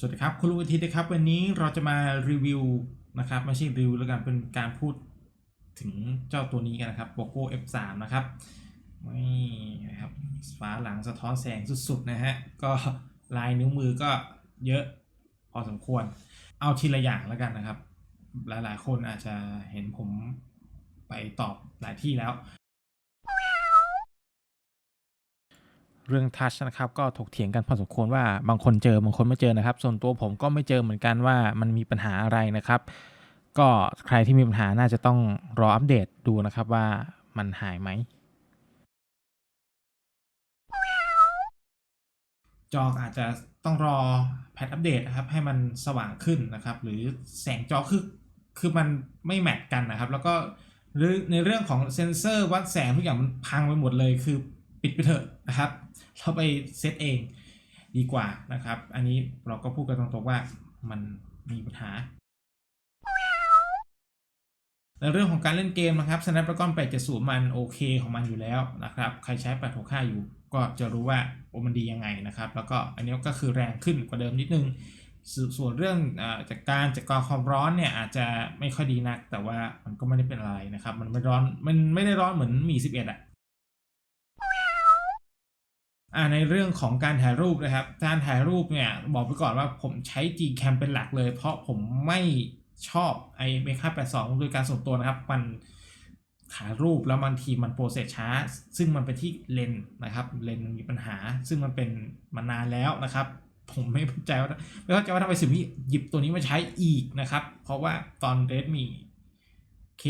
สวัสดีครับ คุณลุงอาทิตย์นะครับ วันนี้เราจะมารีวิวนะครับไม่ใช่รีวิวแล้วกันเป็นการพูดถึงเจ้าตัวนี้กันนะครับ Poco F3 นะครับนี่นะครับฟ้าหลังสะท้อนแสงสุดๆนะฮะก็ลายนิ้วมือก็เยอะพอสมควร เอาทีละอย่างแล้วกันนะครับ หลายๆ คนอาจจะเห็นผมไปตอบหลายที่แล้ว เรื่องทัชนะครับก็ถกเถียงกันพอสมควรว่าบางคนเจอบางคนไม่เจอนะครับ ส่วนตัวผมก็ไม่เจอเหมือนกันว่ามันมีปัญหาอะไรนะครับ ก็ใครที่มีปัญหาน่าจะต้องรออัปเดตดูนะครับว่ามันหายไหมจออาจจะต้องรอแพทอัปเดตนะครับ ให้มันสว่างขึ้นนะครับ หรือแสงจอคือคือมันไม่แมทกันนะครับ แล้วก็หรือในเรื่องของเซนเซอร์วัดแสงทุกอย่างมันพังไปหมดเลยคือ ปิดไปเถอะนะครับ เราไปเซตเองดีกว่านะครับ อันนี้เราก็พูดกันตรงๆว่ามันมีปัญหา ในเรื่องของการเล่นเกมนะครับ Snapdragon 870 มันโอเคของมันอยู่แล้วนะครับ ใครใช้ 865 อยู่ ก็จะรู้ว่าโอมันดียังไงนะครับ แล้วก็อันนี้ก็คือแรงขึ้นกว่าเดิมนิดนึงสส่วนเรื่องอจากการจัดการความร้อนเนี่ยอาจจะไม่ค่อยดีนัก แต่ว่ามันก็ไม่ได้เป็นอะไรนะครับ มันไม่ร้อน มันไม่ได้ร้อนเหมือนมี 11อะ อ่าในเรื่องของการถ่ายรูปนะครับ การถ่ายรูปเนี่ยบอกไปก่อนว่าผมใช้ Gcam เป็นหลักเลย เพราะผมไม่ชอบไอ้เมคา82โดยการส่วนตัวนะครับ มันถ่ายรูปแล้วบางทีมันโปรเซสช้า ซึ่งมันเป็นที่เลนนะครับ เลนมีปัญหา ซึ่งมันเป็นมานานแล้วนะครับ ผมไม่เข้าใจว่าไม่เข้าใจว่าทำไมสิมีหยิบตัวนี้มาใช้อีกนะครับ เพราะว่าตอน Redmi K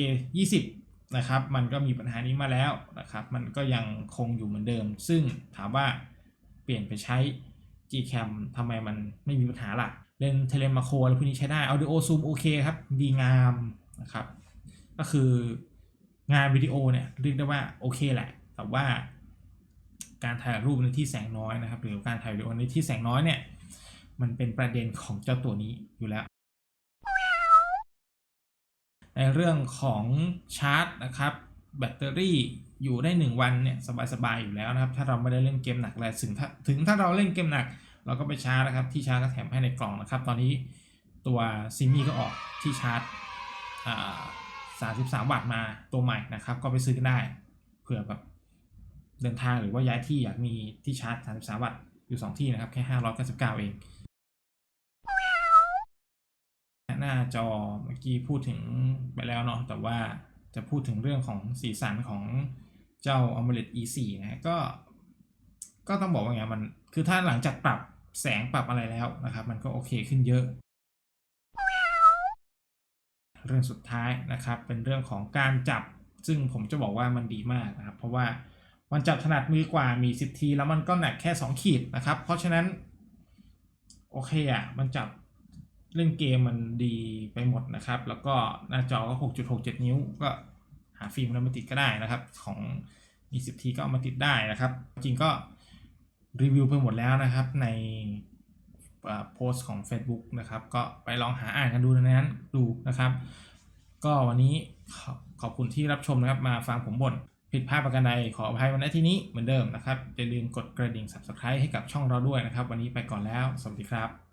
20 นะครับ มันก็มีปัญหานี้มาแล้วนะครับ มันก็ยังคงอยู่เหมือนเดิม ซึ่งถามว่าเปลี่ยนไปใช้ Gcam ทำไมมันไม่มีปัญหาล่ะ เลนเทเลมาโคอะไรพวกนี้ใช้ได้ Audio Zoom โอเคครับ ดีงามนะครับ ก็คืองานวิดีโอเนี่ยเรียกได้ว่าโอเคแหละ แต่ว่าการถ่ายรูปในที่แสงน้อยนะครับ หรือการถ่ายวิดีโอในที่แสงน้อยเนี่ย มันเป็นประเด็นของเจ้าตัวนี้อยู่แล้ว ในเรื่องของชาร์จนะครับแบตเตอรี่อยู่ได้ 1 วันเนี่ยสบายๆอยู่แล้วนะครับ ถ้าเราไม่ได้เล่นเกมหนักอะไรถึงถ้าถึงถ้าเราเล่นเกมหนัก เราก็ไปชาร์จนะครับ ที่ชาร์จก็แถมให้ในกล่องนะครับ ตอนนี้ตัวซิมี่ก็ออกที่ชาร์จอ่า33 วัตต์มาตัวใหม่นะครับ ก็ไปซื้อกันได้เผื่อแบบเดินทางหรือว่าย้ายที่อยากมีที่ชาร์จ33 วัตต์อยู่ 2 ที่นะครับ แค่ 599 เอง หน้าจอเมื่อกี้พูดถึงไปแล้วเนาะแต่ว่าจะพูดถึงเรื่องของสีสันของเจ้า AMOLED E4 นะฮะก็ ก็ต้องบอกว่าไงมันคือถ้าหลังจากปรับแสงปรับอะไรแล้วนะครับ มันก็โอเคขึ้นเยอะ เรื่องสุดท้ายนะครับ เป็นเรื่องของการจับซึ่งผมจะบอกว่ามันดีมากนะครับ เพราะว่ามันจับถนัดมือกว่ามี10ทีแล้วมันก็หนักแค่ 2 ขีดนะครับ เพราะฉะนั้น โอเคอะมันจับ เล่นเกมมันดีไปหมดนะครับ แล้วก็หน้าจอก็ 6.67 นิ้ว ก็หาฟิล์มแล้วมาติดก็ได้นะครับ ของมี10ทีก็เอามาติดได้นะครับ จริงก็รีวิวไปหมดแล้วนะครับ ในโพสต์ของ Facebook นะครับ ก็ไปลองหาอ่านกันดูในนั้นดูนะครับ ก็วันนี้ขอขอบคุณที่รับชมนะครับ มาฟังผมบ่นผิดพลาดประการใดขออภัยวันนี้ที่นี้เหมือนเดิมนะครับอย่าลืมกดกระดิ่ง Subscribe ให้กับช่องเราด้วยนะครับ วันนี้ไปก่อนแล้ว สวัสดีครับ